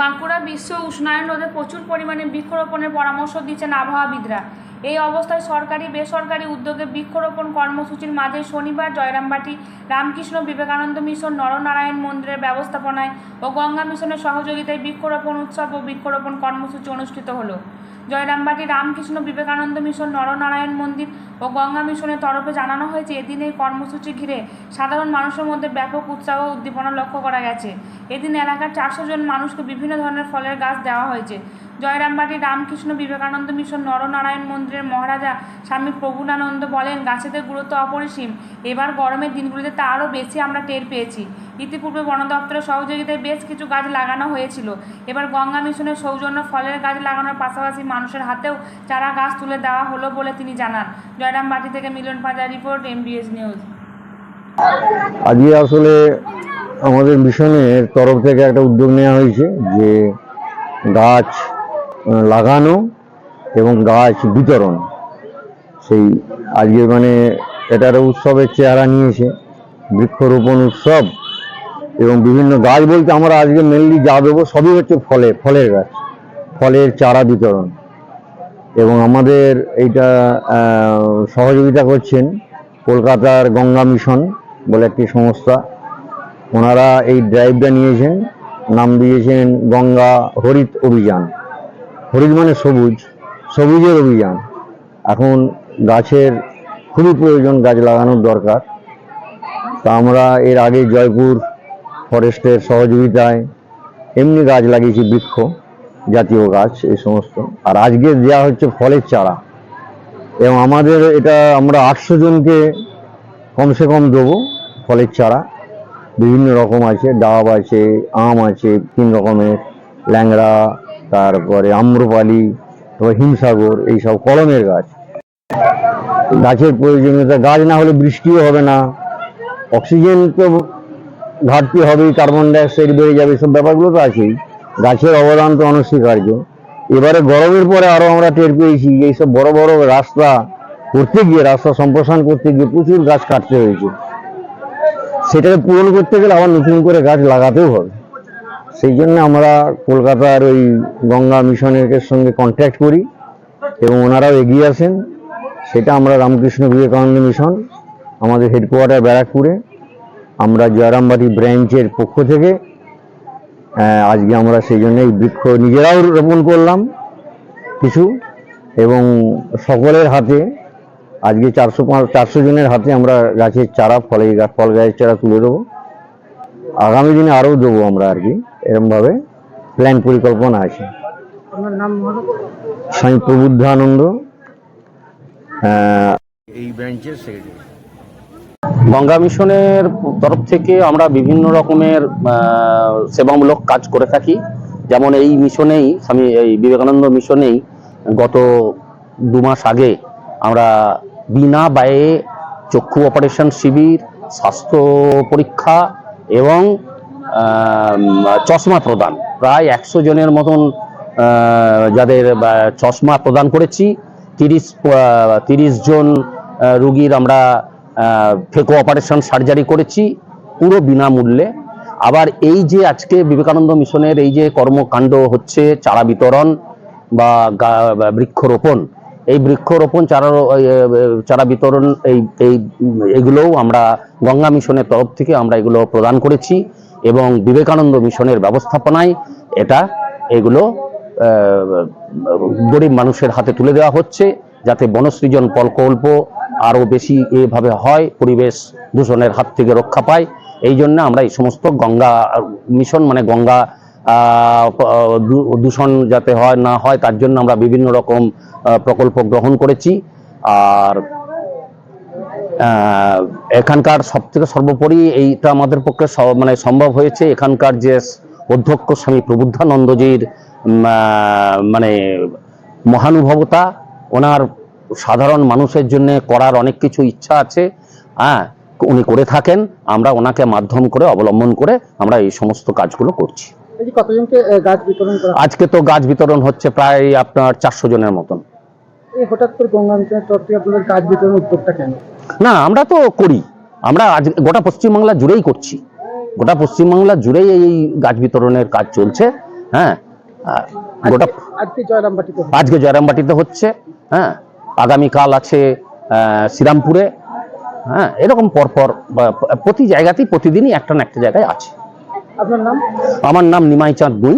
বাঁকুড়া বিশ্ব উষ্ণায়ন রোধে প্রচুর পরিমাণে বৃক্ষরোপণের পরামর্শ দিচ্ছেন আবহাওয়াবিদরা। এই অবস্থায় সরকারি, বেসরকারি উদ্যোগে বৃক্ষরোপণ কর্মসূচির মাঝে শনিবার জয়রামবাটি, রামকৃষ্ণ বিবেকানন্দ মিশন, নরনারায়ণ মন্দিরের ব্যবস্থাপনায় ও গঙ্গা মিশনের সহযোগিতায় বৃক্ষরোপণ উৎসব ও বৃক্ষরোপণ কর্মসূচি অনুষ্ঠিত হলো। জয়রামবাটি, রামকৃষ্ণ বিবেকানন্দ মিশন, নরনারায়ণ মন্দির ও গঙ্গা মিশনের তরফে জানানো হয়েছে, এদিন এই কর্মসূচি ঘিরে সাধারণ মানুষের মধ্যে ব্যাপক উৎসাহ ও উদ্দীপনা লক্ষ্য করা গেছে। এদিন এলাকার চারশো জন মানুষকে বিভিন্ন ধরনের ফলের গাছ দেওয়া হয়েছে। জয়রামবাটি, রামকৃষ্ণ বিবেকানন্দ মিশন, নরনারায়ণ মন্দিরের মহারাজা স্বামী প্রভুনানন্দ বলেন, গাছেদের গুরুত্ব অপরিসীম। এবার গরমের দিনগুলিতে তা আরও বেশি আমরা টের পেয়েছি। ইতিপূর্বে বন দপ্তরের সহযোগিতায় বেশ কিছু গাছ লাগানো হয়েছিল। এবার গঙ্গা মিশনের সৌজন্য ফলের গাছ লাগানোর পাশাপাশি মানুষের হাতেও চারা গাছ তুলে দেওয়া হলো বলে তিনি জানান। জয়রামবাটি থেকে Milan Paja report, MBS news. আজকে আসলে আমাদের মিশনের তরফ থেকে একটা উদ্যোগ নেওয়া হয়েছে যে গাছ লাগানো এবং গাছ বিতরণ। সেই আজকে মানে এটার উৎসবের চেহারা নিয়েছে, বৃক্ষরোপণ উৎসব এবং বিভিন্ন গাছ বলতে আমরা আজকে মেনলি যা দেবো সবই হচ্ছে ফলে, ফলের গাছ, ফলের চারা বিতরণ। এবং আমাদের এইটা সহযোগিতা করছেন কলকাতার গঙ্গা মিশন বলে একটি সংস্থা। ওনারা এই ড্রাইভটা নিয়েছেন, নাম দিয়েছেন গঙ্গা হরিত অভিযান। হরিত মানে সবুজ, সবুজের অভিযান। এখন গাছের খুবই প্রয়োজন গাছ লাগানোর দরকার। তা আমরা এর আগে জয়পুর ফরেস্টের সহযোগিতায় এমনি গাছ লাগিয়েছি বৃক্ষ। জাতীয় গাছ, এই সমস্ত। আর আজকে দেওয়া হচ্ছে ফলের চারা। এবং আমাদের এটা আমরা আটশো জনকে কমসে কম দেবো ফলের চারা। বিভিন্ন রকম আছে, ডাব আছে, আম আছে, তিন রকমের, ল্যাংড়া, তারপরে আম্রপালি, তারপর হিমসাগর এইসব কলমের গাছ। গাছের প্রয়োজনীয়তা, গাছ না হলে বৃষ্টিও হবে না। অক্সিজেন তো ঘাটতি হবেই, কার্বন ডাইঅক্সাইড বেড়ে যাবে, সব ব্যাপারগুলো তো আছেই। গাছের অবদান তো অনস্বীকার্য। এবারে গরমের পরে আরও আমরা টের পেয়েছি এইসব বড় বড় রাস্তা করতে গিয়ে, রাস্তা সম্প্রসারণ করতে গিয়ে প্রচুর গাছ কাটতে হয়েছে। সেটাকে পূরণ করতে গেলে আবার নতুন করে গাছ লাগাতেও হবে। সেই জন্য আমরা কলকাতার ওই গঙ্গা মিশনের সঙ্গে কন্ট্যাক্ট করি এবং ওনারাও এগিয়ে আসেন। সেটা আমরা রামকৃষ্ণ বিবেকানন্দ মিশন, আমাদের হেডকোয়ার্টার ব্যারাকপুরে। আমরা জয়রামবাটি ব্রাঞ্চের পক্ষ থেকে আজকে আমরা সেই জন্য এই বৃক্ষ নিজেরাও রোপণ করলাম কিছু এবং সকলের হাতে আজকে চারশো পাঁচ চারশো জনের হাতে আমরা গাছের চারা ফলে ফল গাছের চারা তুলে দেবো। আগামী দিনে আরও দেবো আমরা আর কি এরমভাবে প্ল্যান পরিকল্পনা আছে। স্বামী প্রবুদ্ধানন্দ আহ, এই ব্রাঞ্চের সেক্রেটারি গঙ্গা মিশনের তরফ থেকে আমরা বিভিন্ন রকমের সেবামূলক কাজ করে থাকি। যেমন এই মিশনেই, স্বামী, এই বিবেকানন্দ মিশনেই গত দু মাস আগে আমরা বিনা ব্যয়ে চক্ষু অপারেশন শিবির, স্বাস্থ্য পরীক্ষা এবং চশমা প্রদান। প্রায় একশো জনের মতন যাদের চশমা প্রদান করেছি। তিরিশ তিরিশ জন রুগীর আমরা ফেকো অপারেশন সার্জারি করেছি, পুরো বিনামূল্যে। আবার এই যে আজকে বিবেকানন্দ মিশনের এই যে কর্মকাণ্ড হচ্ছে, চারা বিতরণ বা বৃক্ষরোপণ, এই বৃক্ষরোপণ, চারা চারা বিতরণ, এই এই, এগুলোও আমরা গঙ্গা মিশনের তরফ থেকে আমরা এগুলো প্রদান করেছি এবং বিবেকানন্দ মিশনের ব্যবস্থাপনায় এটা এগুলো গরিব মানুষের হাতে তুলে দেওয়া হচ্ছে। যাতে বনসৃজন প্রকল্প আরও বেশি এভাবে হয়, পরিবেশ দূষণের হাত থেকে রক্ষা পায়। এই জন্য আমরা এই সমস্ত গঙ্গা মিশন মানে গঙ্গা দূষণ যাতে হয়, না হয়, তার জন্য আমরা বিভিন্ন রকম প্রকল্প গ্রহণ করেছি। আর এখানকার সব থেকে সর্বোপরি এইটা আমাদের পক্ষে মানে সম্ভব হয়েছে। এখানকার যে অধ্যক্ষ স্বামী প্রবুদ্ধানন্দজির মানে মহানুভবতা, ওনার সাধারণ মানুষের জন্য করার অনেক কিছু ইচ্ছা আছে হ্যাঁ উনি করে থাকেন আমরা ওনাকে মাধ্যম করে অবলম্বন করে আমরা এই সমস্ত কাজগুলো করছি? আজকে তো গাছ বিতরণ হচ্ছে প্রায় আপনার চারশো জনের মতন। হঠাৎ করে গঙ্গা গাছ বিতরণ উদ্যোগটা কেন? না আমরা তো করি। আমরা আজ গোটা পশ্চিমবাংলা জুড়েই করছি। গোটা পশ্চিমবাংলা জুড়েই এই গাছ বিতরণের কাজ চলছে হ্যাঁ গোটা আজকে জয়রামবাটিতে আজকে জয়রামবাটিতে হচ্ছে হ্যাঁ আগামীকাল আছে শ্রীরামপুরে। হ্যাঁ এরকম পরপর প্রতি জায়গাতেই প্রতিদিনই একটা না একটা জায়গায় আছে। আপনার নাম? আমার নাম নিমাই চাঁদ গুই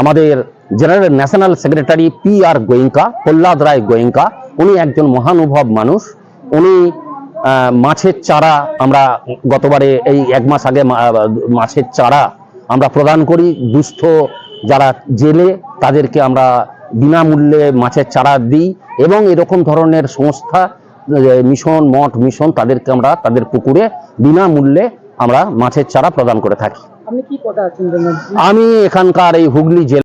আমাদের general national secretary P R Goenka Prahlad Rai Goenka. উনি একজন মহানুভব মানুষ। উনি মাছের চারা আমরা গতবারে এই এক মাস আগে মাছের চারা আমরা প্রদান করি। দুস্থ যারা জেলে তাদেরকে আমরা বিনামূল্যে মাছের চারা দিই এবং এরকম ধরনের সংস্থা মিশন মঠ মিশন তাদেরকে আমরা তাদের পুকুরে বিনামূল্যে আমরা মাছের চারা প্রদান করে থাকি। আপনি কি পদে আছেন জানেন আমি এখানকার এই হুগলি জেলা